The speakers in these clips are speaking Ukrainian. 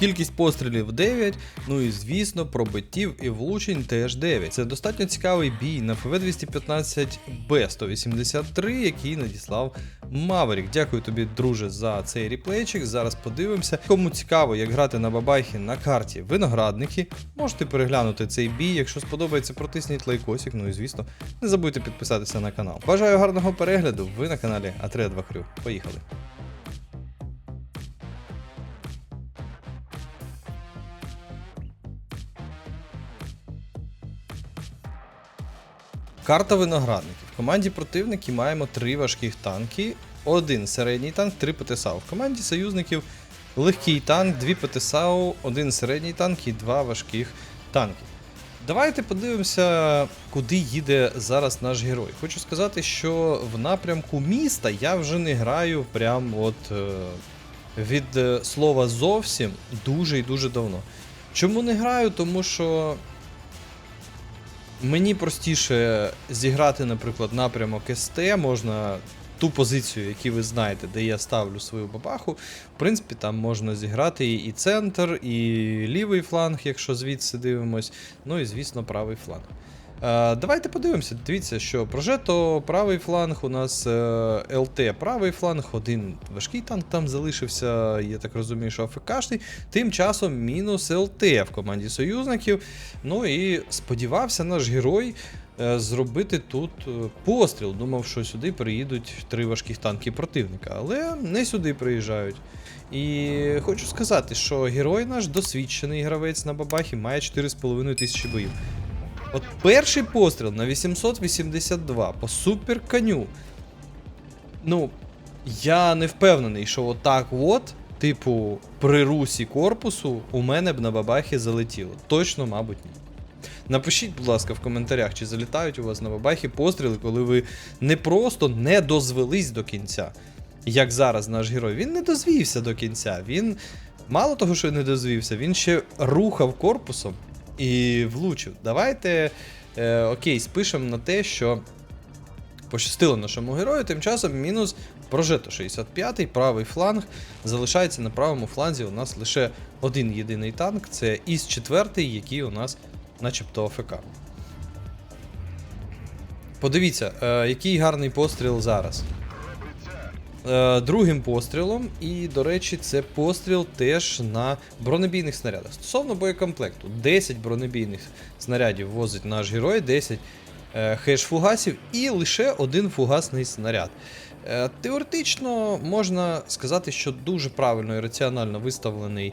Кількість пострілів 9, ну і звісно, пробиттів і влучень теж 9. Це достатньо цікавий бій на ФВ-215Б183, який надіслав Маверік. Дякую тобі, друже, за цей реплейчик. Зараз подивимося. Кому цікаво, як грати на бабахі на карті виноградники, можете переглянути цей бій. Якщо сподобається, протисніть лайкосик. Ну і звісно, не забудьте підписатися на канал. Бажаю гарного перегляду. Ви на каналі А3 2 Хрю. Поїхали. Карта виноградників. В команді противників маємо три важких танки, один середній танк, три ПТСАУ. В команді союзників легкий танк, дві ПТСАУ, один середній танк і два важких танки. Давайте подивимося, куди їде зараз наш герой. Хочу сказати, що в напрямку міста я вже не граю прям от е, від е, слова зовсім дуже і дуже давно. Чому не граю? Тому що Мені простіше зіграти, наприклад, напрямок СТ, можна ту позицію, яку ви знаєте, де я ставлю свою бабаху. В принципі, там можна зіграти і центр, і лівий фланг, якщо звідси дивимось, ну і, звісно, правий фланг. Е, давайте подивимося. Дивіться, що прожето правий фланг, у нас е, ЛТ правий фланг, один важкий танк там залишився, я так розумію, що АФКшний. Тим часом мінус ЛТ в команді союзників. Ну і сподівався наш герой е, зробити тут постріл. Думав, що сюди приїдуть три важких танки противника, але не сюди приїжджають. І хочу сказати, що герой наш досвідчений гравець на бабахі має 4,5 тисячі боїв. От перший постріл на 882 по супер коню. Ну, я не впевнений, що отак от, типу, при русі корпусу у мене б на бабахі залетіло. Точно, мабуть, ні. Напишіть, будь ласка, в коментарях, чи залітають у вас на бабахі постріли, коли ви не просто не дозвелись до кінця. Як зараз наш герой, він не дозвівся до кінця. Він мало того, що не дозвівся, він ще рухав корпусом і влучив. Давайте е, окей, спишемо на те, що пощастило нашому герою. Тим часом мінус прожето 65-й, правий фланг. Залишається на правому фланзі. У нас лише один єдиний танк це іс 4 який у нас начебто АФК. Подивіться, е, який гарний постріл зараз. Е, другим пострілом, і, до речі, це постріл теж на бронебійних снарядах. Стосовно боєкомплекту, 10 бронебійних снарядів возить наш герой, 10 е, хеш-фугасів і лише один фугасний снаряд. Е, теоретично можна сказати, що дуже правильно і раціонально виставлений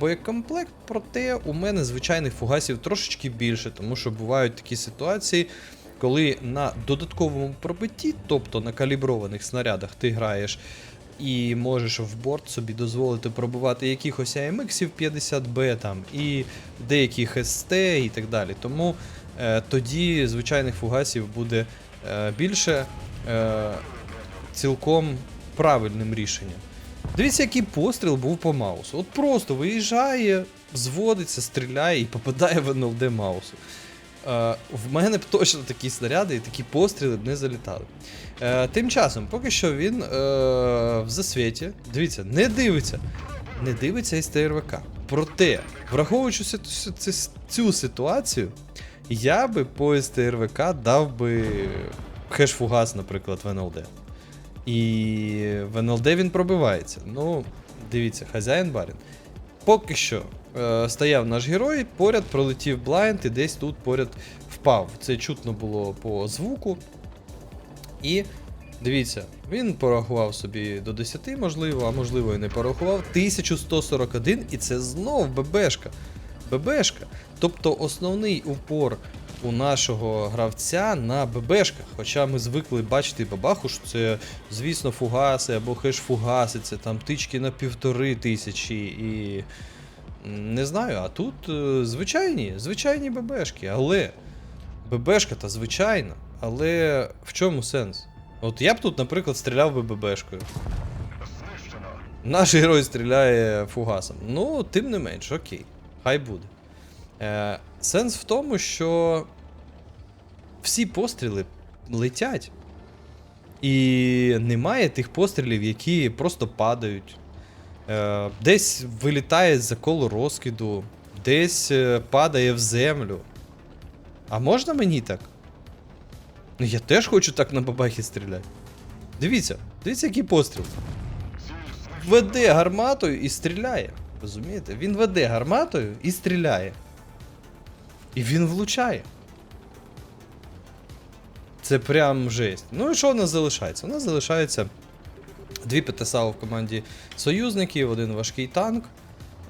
боєкомплект, проте у мене звичайних фугасів трошечки більше, тому що бувають такі ситуації коли на додатковому пробитті, тобто на каліброваних снарядах, ти граєш і можеш в борт собі дозволити пробувати якихось AMX 50B там і деяких СТ і так далі. Тому е, тоді звичайних фугасів буде е, більше е, цілком правильним рішенням. Дивіться, який постріл був по маусу. От просто виїжджає, зводиться, стріляє і попадає в НЛД маусу. Е, в мене б точно такі снаряди і такі постріли б не залітали. Е, тим часом, поки що він е, в засвіті, дивіться, не дивиться. Не дивиться із ТРВК. Проте, враховуючи цю ситуацію, я би по СТРВК дав би хеш-фугас, наприклад, в НЛД. І в НЛД він пробивається. Ну, дивіться, хазяїн барін. Поки що стояв наш герой, поряд пролетів блайнд і десь тут поряд впав. Це чутно було по звуку. І дивіться, він порахував собі до 10, можливо, а можливо і не порахував. 1141, і це знов ББшка. ББшка. Тобто основний упор у нашого гравця на ББшках. Хоча ми звикли бачити бабаху, що це, звісно, фугаси або хеш-фугаси, це там тички на півтори тисячі і. Не знаю, а тут е, звичайні, звичайні ББшки, але. ББшка та звичайна, але в чому сенс? От я б тут, наприклад, стріляв би ББшкою. Наш герой стріляє фугасом. Ну, тим не менш, окей, хай буде. Е, сенс в тому, що всі постріли летять. І немає тих пострілів, які просто падають. Е, десь вилітає з-за колу розкиду, десь е, падає в землю. А можна мені так? Ну я теж хочу так на бабахі стріляти. Дивіться, дивіться, який постріл. Веде гарматою і стріляє. Розумієте? Він веде гарматою і стріляє. І він влучає. Це прям жесть. Ну і що в нас залишається? У нас залишається дві ПТСАУ в команді союзників, один важкий танк,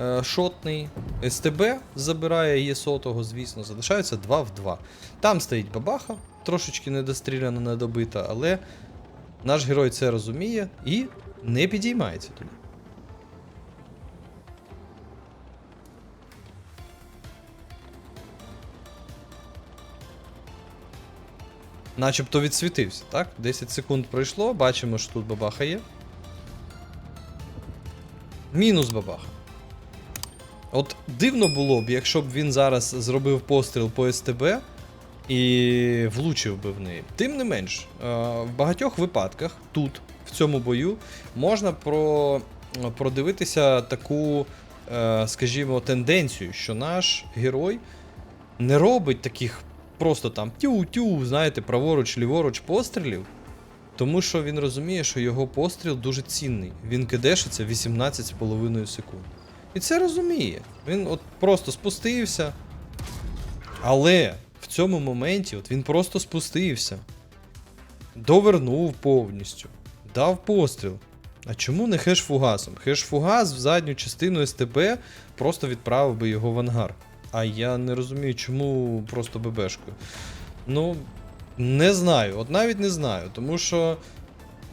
е, шотний, СТБ забирає є сотого, звісно, залишаються 2 в 2. Там стоїть бабаха, трошечки недостріляна, недобита, але наш герой це розуміє і не підіймається туди. Начебто відсвітився, так? 10 секунд пройшло, бачимо, що тут бабаха є. Мінус бабаха. От дивно було б, якщо б він зараз зробив постріл по СТБ і влучив би в неї. Тим не менш, е, в багатьох випадках тут, в цьому бою, можна про, продивитися таку, е, скажімо, тенденцію, що наш герой не робить таких просто там тю-тю, знаєте, праворуч, ліворуч пострілів. Тому що він розуміє, що його постріл дуже цінний. Він кидешиться 18,5 секунд. І це розуміє. Він от просто спустився. Але в цьому моменті от він просто спустився. Довернув повністю. Дав постріл. А чому не хеш фугасом? Хеш фугас в задню частину СТБ просто відправив би його в ангар. А я не розумію, чому просто ББшкою. Ну, не знаю, от навіть не знаю, тому що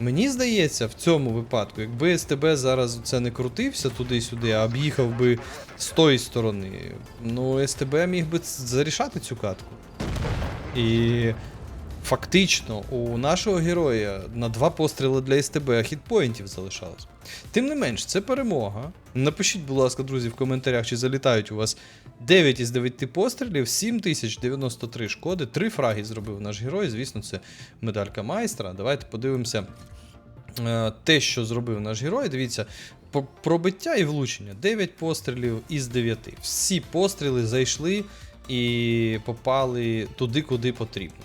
мені здається, в цьому випадку, якби СТБ зараз це не крутився туди-сюди, а об'їхав би з тої сторони, ну СТБ міг би зарішати цю катку. І фактично у нашого героя на два постріли для СТБ хітпоінтів залишалось. Тим не менш, це перемога. Напишіть, будь ласка, друзі, в коментарях, чи залітають у вас 9 із 9 пострілів, 7093 шкоди, 3 фраги зробив наш герой. Звісно, це медалька майстра. Давайте подивимося е, те, що зробив наш герой. Дивіться, пробиття і влучення. 9 пострілів із 9. Всі постріли зайшли і попали туди, куди потрібно.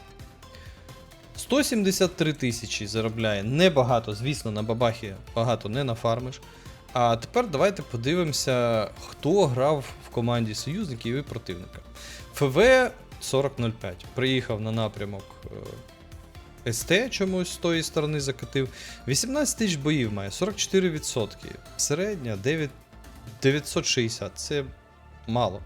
173 тисячі заробляє небагато, звісно, на бабахі багато не нафармиш. А тепер давайте подивимося, хто грав в команді союзників і противника. ФВ 4005 приїхав на напрямок е, СТ чомусь з тої сторони закатив. 18 тисяч боїв має, 44%. Середня 9, 960. Це мало.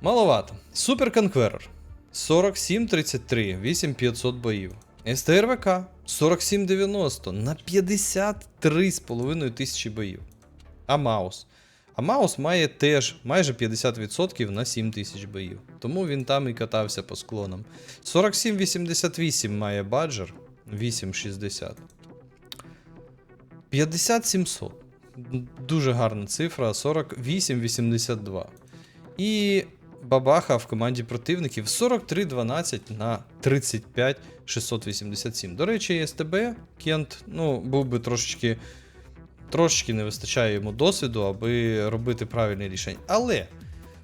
Маловато. Супер Конкверер. 47-33, 8500 боїв. СТРВК 4790 на 53,5 тисячі боїв. А Маус. А Маус має теж майже 50% на 7 тисяч боїв. Тому він там і катався по склонам. 47-88 має баджер 860. 5700. Дуже гарна цифра. 48-82. І бабаха в команді противників 43-12 на 35-687. До речі, СТБ Кент, ну, був би трошечки. Трошечки не вистачає йому досвіду, аби робити правильні рішення. Але,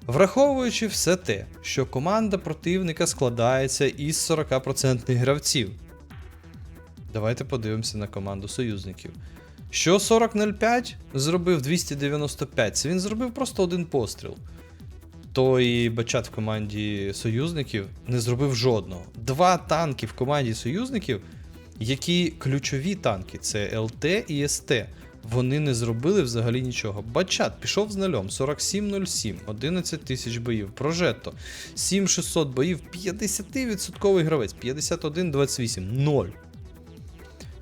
враховуючи все те, що команда противника складається із 40% гравців. Давайте подивимося на команду союзників. Що 40.05 зробив 295, це він зробив просто один постріл то і бачат в команді союзників не зробив жодного. Два танки в команді союзників, які ключові танки це ЛТ і СТ. Вони не зробили взагалі нічого. Бачат пішов з нульом 47-07, 11 тисяч боїв. Прожетто 7600 боїв, 50% гравець, 51-28, 0.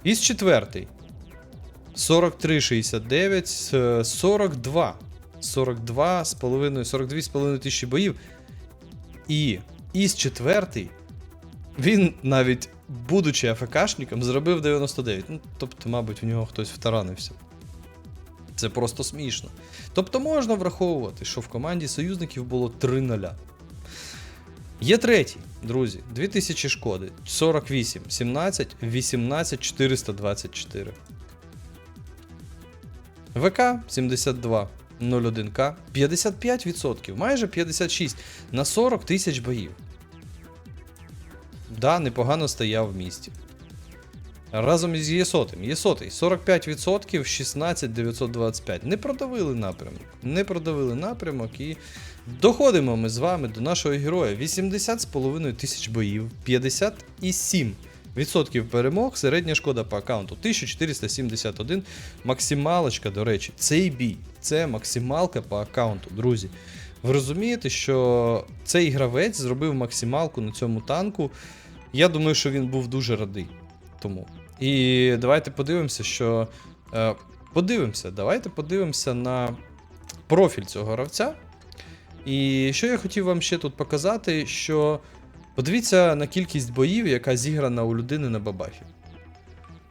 Із четвертий 43-69, е, 42. 42 з половиною, 42,5 тисячі боїв. І із четвертий він навіть, будучи АФКшником, зробив 99. Ну, тобто, мабуть, в нього хтось втаранився. Це просто смішно. Тобто можна враховувати, що в команді союзників було 3 0 Є третій, друзі, 2000 шкоди, 48, 17, 18, 424. ВК 7201К 55%, майже 56 на 40 тисяч боїв. Да, непогано стояв в місті. Разом із Єсотим. Єсотий 45%, 16925. Не продавили напрямок. Не продавили напрямок і доходимо ми з вами до нашого героя. 80,5 тисяч боїв, 57 відсотків перемог, середня шкода по аккаунту 1471. Максималочка, до речі, цей бій це максималка по аккаунту, друзі. Ви розумієте, що цей гравець зробив максималку на цьому танку. Я думаю, що він був дуже радий тому. І давайте подивимося, що. Е, подивимося, давайте подивимося на профіль цього гравця. І що я хотів вам ще тут показати, що подивіться на кількість боїв, яка зіграна у людини на бабахі.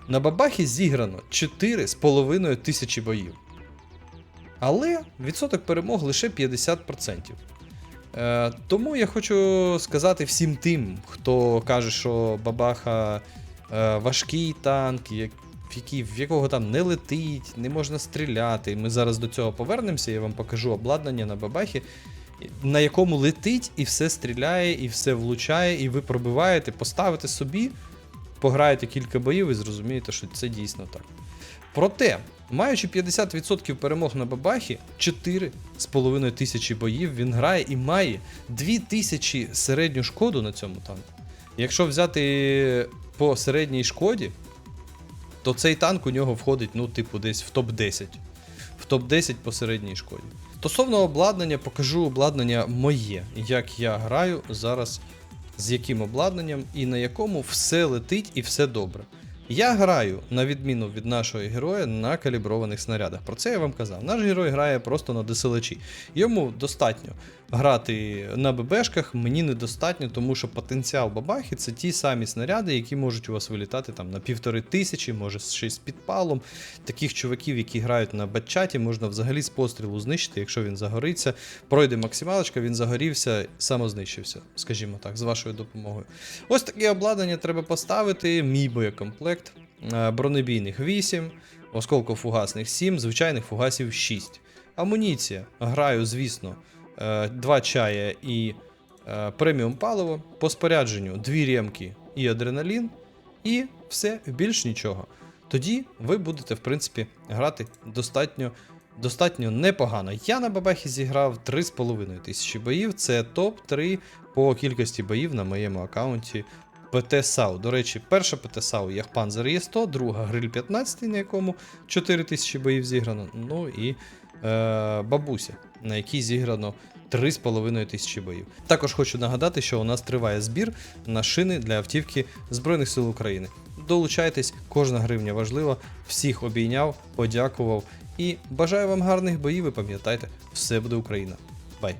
На бабахі зіграно 4,5 тисячі боїв. Але відсоток перемог лише 50%. Е, тому я хочу сказати всім тим, хто каже, що бабаха е, важкий танк, як, який, в якого там не летить, не можна стріляти. Ми зараз до цього повернемося, я вам покажу обладнання на бабахі, на якому летить і все стріляє, і все влучає, і ви пробиваєте, поставите собі, пограєте кілька боїв і зрозумієте, що це дійсно так. Проте, маючи 50% перемог на бабахі, 4,5 тисячі боїв він грає і має 2 тисячі середню шкоду на цьому танку. Якщо взяти по середній шкоді, то цей танк у нього входить, ну, типу, десь в топ-10. В топ-10 по середній шкоді. Стосовно обладнання, покажу обладнання моє, як я граю зараз, з яким обладнанням і на якому все летить і все добре. Я граю, на відміну від нашого героя, на каліброваних снарядах. Про це я вам казав. Наш герой грає просто на ДСЛЧі. Йому достатньо грати на ББшках, мені недостатньо, тому що потенціал бабахи це ті самі снаряди, які можуть у вас вилітати там на півтори тисячі, може ще з підпалом. Таких чуваків, які грають на батчаті, можна взагалі з пострілу знищити, якщо він загориться. Пройде максималочка, він загорівся, самознищився, скажімо так, з вашою допомогою. Ось таке обладнання треба поставити. Мій боєкомплект. Е, Бронебійних 8, осколкофугасних 7, звичайних фугасів 6. Амуніція. Граю, звісно, 2 чая і е, преміум паливо. По спорядженню 2 ремки і адреналін. І все, більш нічого. Тоді ви будете, в принципі, грати достатньо. Достатньо непогано. Я на бабахі зіграв 3,5 тисячі боїв. Це топ-3 по кількості боїв на моєму аккаунті ПТ САУ. До речі, перша ПТ САУ Яхпанзер є 100, друга Гриль 15, на якому 4 тисячі боїв зіграно. Ну і е, бабуся, на якій зіграно 3,5 тисячі боїв. Також хочу нагадати, що у нас триває збір на шини для автівки Збройних сил України. Долучайтесь, кожна гривня важлива. Всіх обійняв, подякував і бажаю вам гарних боїв. І пам'ятайте, все буде Україна. Бай!